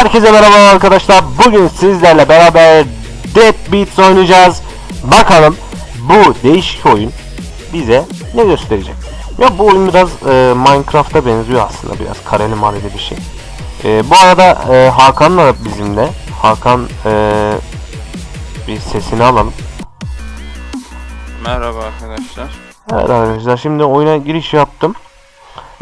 Herkese merhaba arkadaşlar. Bugün sizlerle beraber Dead Beats oynayacağız. Bakalım bu değişik oyun bize ne gösterecek? Ya bu oyun biraz e, Minecraft'a benziyor aslında biraz kareli mareli bir şey. E, bu arada e, Hakan da bizimle. Hakan e, bir sesini alalım. Merhaba arkadaşlar. Evet arkadaşlar şimdi oyuna giriş yaptım.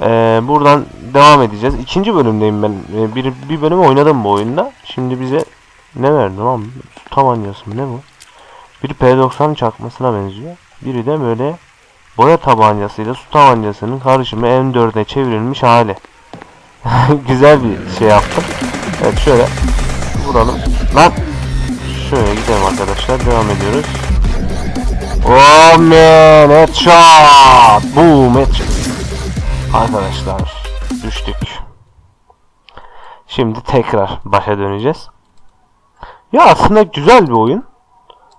Ee, buradan devam edeceğiz. İkinci bölümdeyim ben. Ee, bir, bir bölüm oynadım bu oyunda. Şimdi bize ne verdi lan? Su tabancası mı ne bu? Biri P90 çakmasına benziyor. Biri de böyle boya tabancasıyla su tabancasının karışımı M4'e çevrilmiş hali. Güzel bir şey yaptım. Evet şöyle vuralım. Lan şöyle gidelim arkadaşlar. Devam ediyoruz. Oh man headshot. Boom headshot. Arkadaşlar düştük. Şimdi tekrar başa döneceğiz. Ya aslında güzel bir oyun.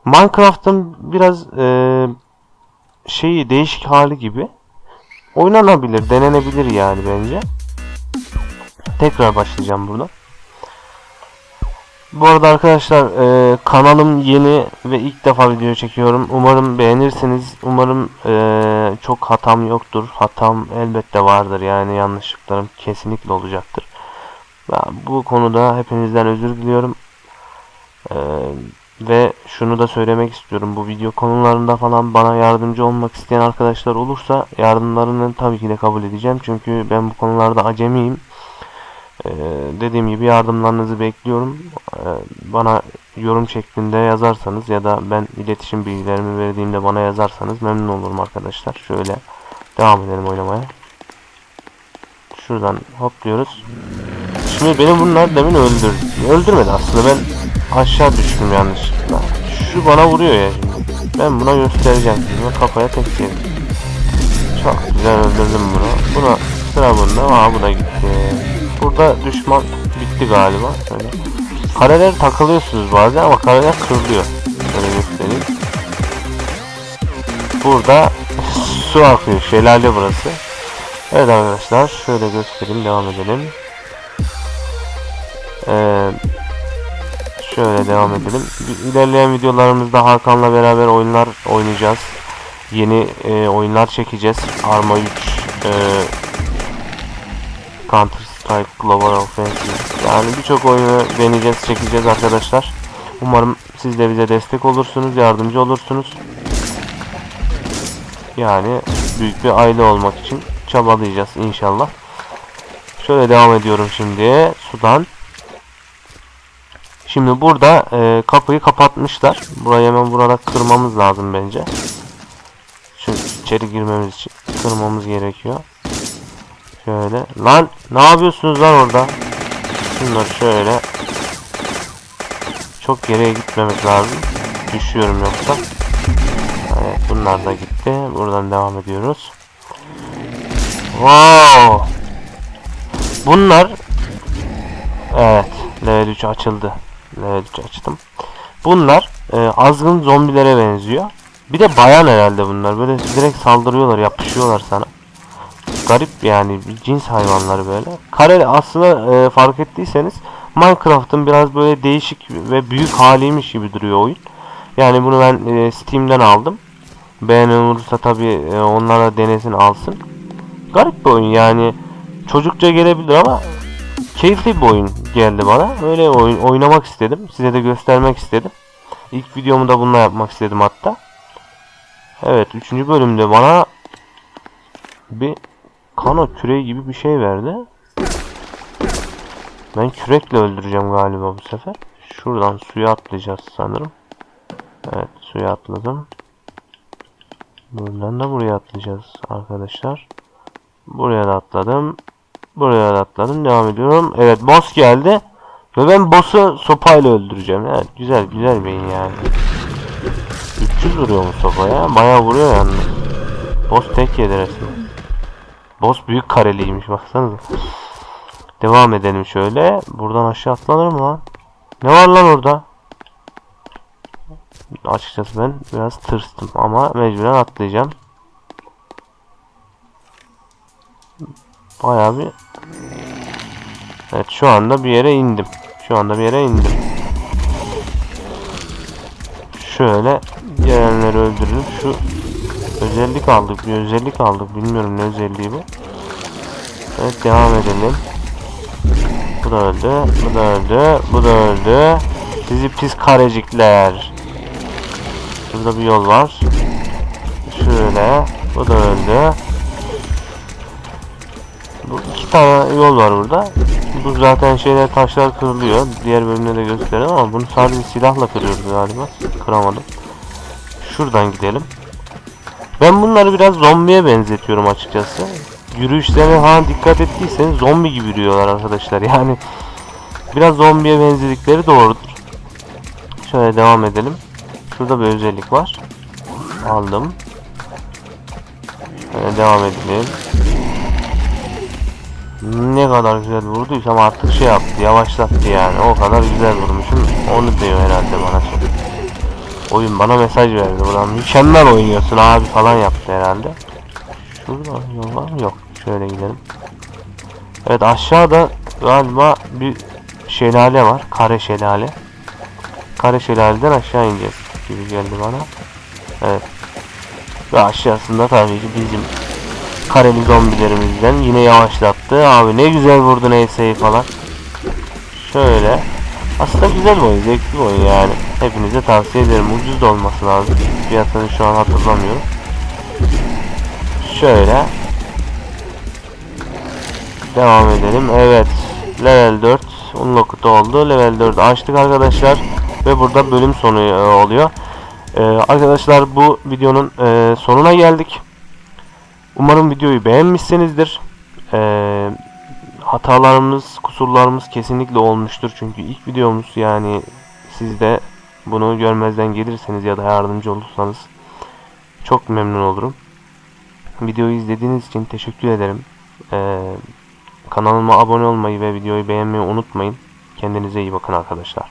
Minecraft'ın biraz eee şeyi değişik hali gibi. Oynanabilir, denenebilir yani bence. Tekrar başlayacağım burada. Bu arada arkadaşlar e, kanalım yeni ve ilk defa video çekiyorum. Umarım beğenirsiniz. Umarım e, çok hatam yoktur. Hatam elbette vardır yani yanlışlıklarım kesinlikle olacaktır. Ben bu konuda hepinizden özür diliyorum. E, ve şunu da söylemek istiyorum. Bu video konularında falan bana yardımcı olmak isteyen arkadaşlar olursa yardımlarını tabii ki de kabul edeceğim. Çünkü ben bu konularda acemiyim. Ee, dediğim gibi yardımlarınızı bekliyorum. Ee, bana yorum şeklinde yazarsanız ya da ben iletişim bilgilerimi verdiğimde bana yazarsanız memnun olurum arkadaşlar. Şöyle devam edelim oynamaya. Şuradan hopluyoruz. Şimdi beni bunlar demin öldürdü. Öldürmedi aslında ben aşağı düştüm yanlışlıkla. Şu bana vuruyor ya şimdi. Ben buna göstereceğim şimdi. Kafaya tek. Çok güzel öldürdüm bunu. Buna sıra bunda. Aa bu da gitti. Burada düşman bitti galiba. Şöyle. Kareler takılıyorsunuz bazen ama kareler kırılıyor. Şöyle göstereyim. Burada su akıyor. Şelale burası. Evet arkadaşlar şöyle göstereyim devam edelim. Ee, şöyle devam edelim. İlerleyen videolarımızda Hakan'la beraber oyunlar oynayacağız. Yeni e, oyunlar çekeceğiz. Arma 3 e, Counter Strike Global Offensive yani birçok oyunu deneyeceğiz, çekeceğiz arkadaşlar. Umarım siz de bize destek olursunuz, yardımcı olursunuz. Yani büyük bir aile olmak için çabalayacağız inşallah. Şöyle devam ediyorum şimdi sudan. Şimdi burada e, kapıyı kapatmışlar. Burayı hemen vurarak kırmamız lazım bence. Çünkü içeri girmemiz için kırmamız gerekiyor. Şöyle. Lan ne yapıyorsunuz lan orada? Şunları şöyle. Çok geriye gitmemek lazım. Düşüyorum yoksa. Evet bunlar da gitti. Buradan devam ediyoruz. Wow. Bunlar Evet. Level 3 açıldı. Level 3 açtım. Bunlar e, azgın zombilere benziyor. Bir de bayan herhalde bunlar. Böyle direkt saldırıyorlar, yapışıyorlar sana garip yani bir cins hayvanları böyle. Kare aslında e, fark ettiyseniz Minecraft'ın biraz böyle değişik ve büyük haliymiş gibi duruyor oyun. Yani bunu ben e, Steam'den aldım. Beğenen olursa tabi e, onlara denesin alsın. Garip bir oyun yani. Çocukça gelebilir ama keyifli bir oyun geldi bana. Öyle oyun oynamak istedim. Size de göstermek istedim. İlk videomu da bununla yapmak istedim hatta. Evet 3. bölümde bana bir Kano küreği gibi bir şey verdi. Ben kürekle öldüreceğim galiba bu sefer. Şuradan suya atlayacağız sanırım. Evet suya atladım. Buradan da buraya atlayacağız arkadaşlar. Buraya da atladım. Buraya da atladım. Devam ediyorum. Evet boss geldi. Ve ben boss'u sopayla öldüreceğim. Evet güzel güzel beyin yani. 300 vuruyor mu sopa ya? Bayağı vuruyor yalnız. Boss tek yedi resmen. Boss büyük kareliymiş baksanıza. Devam edelim şöyle. Buradan aşağı atlanır mı lan? Ne var lan orada? Açıkçası ben biraz tırstım ama mecburen atlayacağım. Bayağı bir Evet şu anda bir yere indim. Şu anda bir yere indim. Şöyle gelenleri öldürelim. Şu özellik aldık. Bir özellik aldık. Bilmiyorum ne özelliği bu. Evet devam edelim. Bu da öldü. Bu da öldü. Bu da öldü. Sizi pis karecikler. Burada bir yol var. Şöyle. Bu da öldü. Bu iki tane yol var burada. Bu zaten şeyler taşlar kırılıyor. Diğer bölümde de gösterdim ama bunu sadece silahla kırıyoruz galiba. Kıramadım. Şuradan gidelim. Ben bunları biraz zombiye benzetiyorum açıkçası. Yürüyüşlerine falan dikkat ettiyseniz zombi gibi yürüyorlar arkadaşlar. Yani biraz zombiye benzedikleri doğrudur. Şöyle devam edelim. Şurada bir özellik var. Aldım. Şöyle devam edelim. Ne kadar güzel vurduysam artık şey yaptı, yavaşlattı yani. O kadar güzel vurmuşum. Onu diyor herhalde bana. Oyun bana mesaj verdi buradan. Mükemmel oynuyorsun abi falan yaptı herhalde. Şurada yol var mı? Yok. Şöyle gidelim. Evet aşağıda galiba bir şelale var. Kare şelale. Kare şelaleden aşağı ineceğiz gibi geldi bana. Evet. Ve aşağısında tabii ki bizim kareli zombilerimizden yine yavaşlattı. Abi ne güzel vurdu neyseyi falan. Şöyle. Aslında güzel bir oyun, zevkli bir oyun yani. Hepinize tavsiye ederim. Ucuz da olması lazım. Fiyatını şu an hatırlamıyorum. Şöyle. Devam edelim. Evet. Level 4 unlocked oldu. Level 4 açtık arkadaşlar. Ve burada bölüm sonu e, oluyor. E, arkadaşlar bu videonun e, sonuna geldik. Umarım videoyu beğenmişsinizdir. E, hatalarımız, kusurlarımız kesinlikle olmuştur. Çünkü ilk videomuz yani siz de bunu görmezden gelirseniz ya da yardımcı olursanız çok memnun olurum. Videoyu izlediğiniz için teşekkür ederim. Ee, kanalıma abone olmayı ve videoyu beğenmeyi unutmayın. Kendinize iyi bakın arkadaşlar.